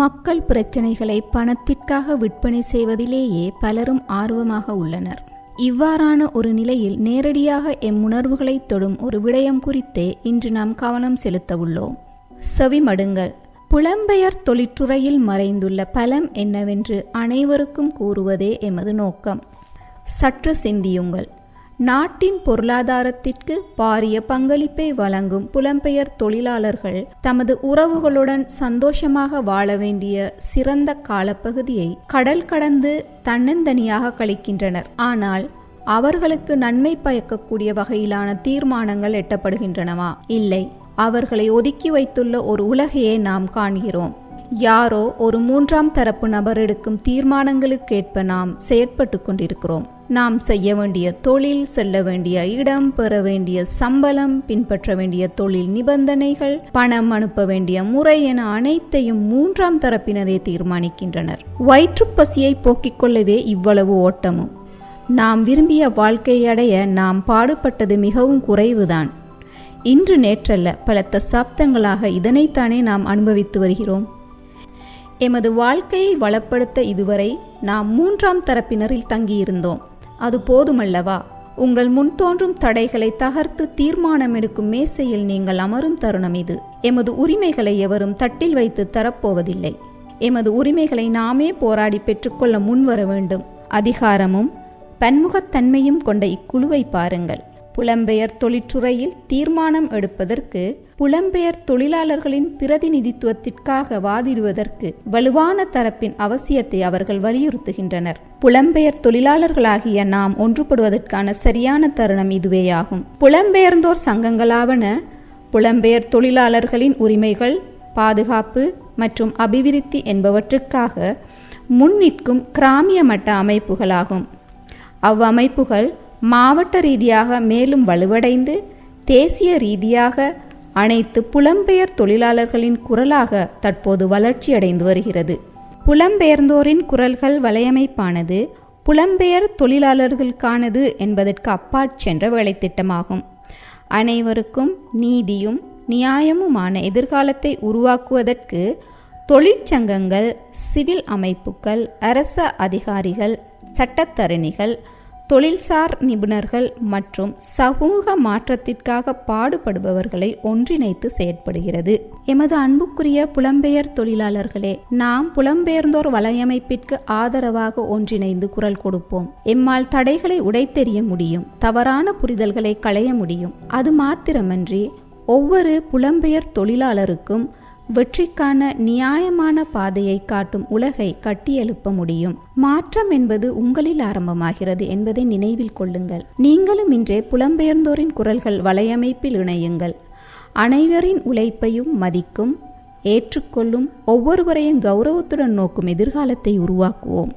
மக்கள் பிரச்சனைகளை பணத்திற்காக விற்பனை செய்வதிலேயே பலரும் ஆர்வமாக உள்ளனர். இவ்வாறான ஒரு நிலையில் நேரடியாக எம் உணர்வுகளை தொடும் ஒரு விடயம் குறித்தே இன்று நாம் கவனம் செலுத்த உள்ளோம். செவிமடுங்கள் புலம்பெயர் தொழிற்றுறையில் மறைந்துள்ள பலம் என்னவென்று அனைவருக்கும் கூறுவதே எமது நோக்கம். சற்று சிந்தியுங்கள். நாட்டின் பொருளாதாரத்திற்கு பாரிய பங்களிப்பை வழங்கும் புலம்பெயர் தொழிலாளர்கள் தமது உறவுகளுடன் சந்தோஷமாக வாழ வேண்டிய சிறந்த காலப்பகுதியை கடல் கடந்து தன்னந்தனியாக கழிக்கின்றனர். ஆனால் அவர்களுக்கு நன்மை பயக்கக்கூடிய வகையிலான தீர்மானங்கள் எட்டப்படுகின்றனவா? இல்லை. அவர்களை ஒதுக்கி வைத்துள்ள ஒரு உலகையே நாம் காண்கிறோம். யாரோ ஒரு மூன்றாம் தரப்பு நபர் எடுக்கும் தீர்மானங்களுக்கேற்ப நாம் செயற்பட்டு கொண்டிருக்கிறோம். நாம் செய்ய வேண்டிய தொழில் செல்ல வேண்டிய இடம் பெற வேண்டிய சம்பளம் பின்பற்ற வேண்டிய தொழில் நிபந்தனைகள் பணம் அனுப்ப வேண்டிய முறை என அனைத்தையும் மூன்றாம் தரப்பினரே தீர்மானிக்கின்றனர். வயிற்றுப்பசியை போக்கிக் கொள்ளவே இவ்வளவு ஓட்டமும். நாம் விரும்பிய வாழ்க்கையை அடைய நாம் பாடுபட்டது மிகவும் குறைவுதான். இன்று நேற்றல்ல பல தசாப்தங்களாக இதனைத்தானே நாம் அனுபவித்து வருகிறோம். எமது வாழ்க்கையை வளப்படுத்த இதுவரை நாம் மூன்றாம் தரப்பினரில் தங்கியிருந்தோம். அது போதுமல்லவா? உங்கள் முன் தோன்றும் தடைகளை தகர்த்து தீர்மானம் எடுக்கும் மேசையில் நீங்கள் அமரும் தருணம் இது. எமது உரிமைகளை எவரும் தட்டில் வைத்து தரப்போவதில்லை. எமது உரிமைகளை நாமே போராடி பெற்றுக்கொள்ள முன்வர வேண்டும். அதிகாரமும் பன்முகத்தன்மையும் கொண்ட இக்குழுவை பாருங்கள். புலம்பெயர் தொழிற்றுறையில் தீர்மானம் எடுப்பதற்கு புலம்பெயர் தொழிலாளர்களின் பிரதிநிதித்துவத்திற்காக வாதிடுவதற்கு வலுவான தரப்பின் அவசியத்தை அவர்கள் வலியுறுத்துகின்றனர். புலம்பெயர் தொழிலாளர்களாகிய நாம் ஒன்றுபடுவதற்கான சரியான தருணம் இதுவேயாகும். புலம்பெயர்ந்தோர் சங்கங்களாவன புலம்பெயர் தொழிலாளர்களின் உரிமைகள் பாதுகாப்பு மற்றும் அபிவிருத்தி என்பவற்றுக்காக முன்னிற்கும் கிராமிய மட்ட அமைப்புகளாகும். அவ்வமைப்புகள் மாவட்ட ரீதியாக மேலும் வலுவடைந்து தேசிய ரீதியாக அனைத்து புலம்பெயர் தொழிலாளர்களின் குரலாக தற்போது வளர்ச்சியடைந்து வருகிறது. புலம்பெயர்ந்தோரின் குரல்கள் வலையமைப்பானது புலம்பெயர் தொழிலாளர்களுக்கானது என்பதற்கு அப்பாற் சென்ற வேலைத்திட்டமாகும். அனைவருக்கும் நீதியும் நியாயமுமான எதிர்காலத்தை உருவாக்குவதற்கு தொழிற்சங்கங்கள் சிவில் அமைப்புகள் அரச அதிகாரிகள் சட்டத்தரணிகள் தொழில்சார் நிபுணர்கள் மற்றும் சமூக மாற்றத்திற்காக பாடுபடுபவர்களை ஒன்றிணைத்து செயற்படுகிறது. எமது அன்புக்குரிய புலம்பெயர் தொழிலாளர்களே நாம் புலம்பெயர்ந்தோர் வலையமைப்பிற்கு ஆதரவாக ஒன்றிணைந்து குரல் கொடுப்போம். எம்மால் தடைகளை உடைத்தெறிய முடியும் தவறான புரிதல்களை களைய முடியும். அது மாத்திரமன்றி ஒவ்வொரு புலம்பெயர் தொழிலாளருக்கும் வெற்றிக்கான நியாயமான பாதையை காட்டும் உலகை கட்டியெழுப்ப முடியும். மாற்றம் என்பது உங்களில் ஆரம்பமாகிறது என்பதை நினைவில் கொள்ளுங்கள். நீங்களும் இன்றே புலம்பெயர்ந்தோரின் குரல்கள் வலையமைப்பில் இணையுங்கள். அனைவரின் உழைப்பையும் மதிக்கும் ஏற்றுக்கொள்ளும் ஒவ்வொருவரையும் கௌரவத்துடன் நோக்கும் எதிர்காலத்தை உருவாக்குவோம்.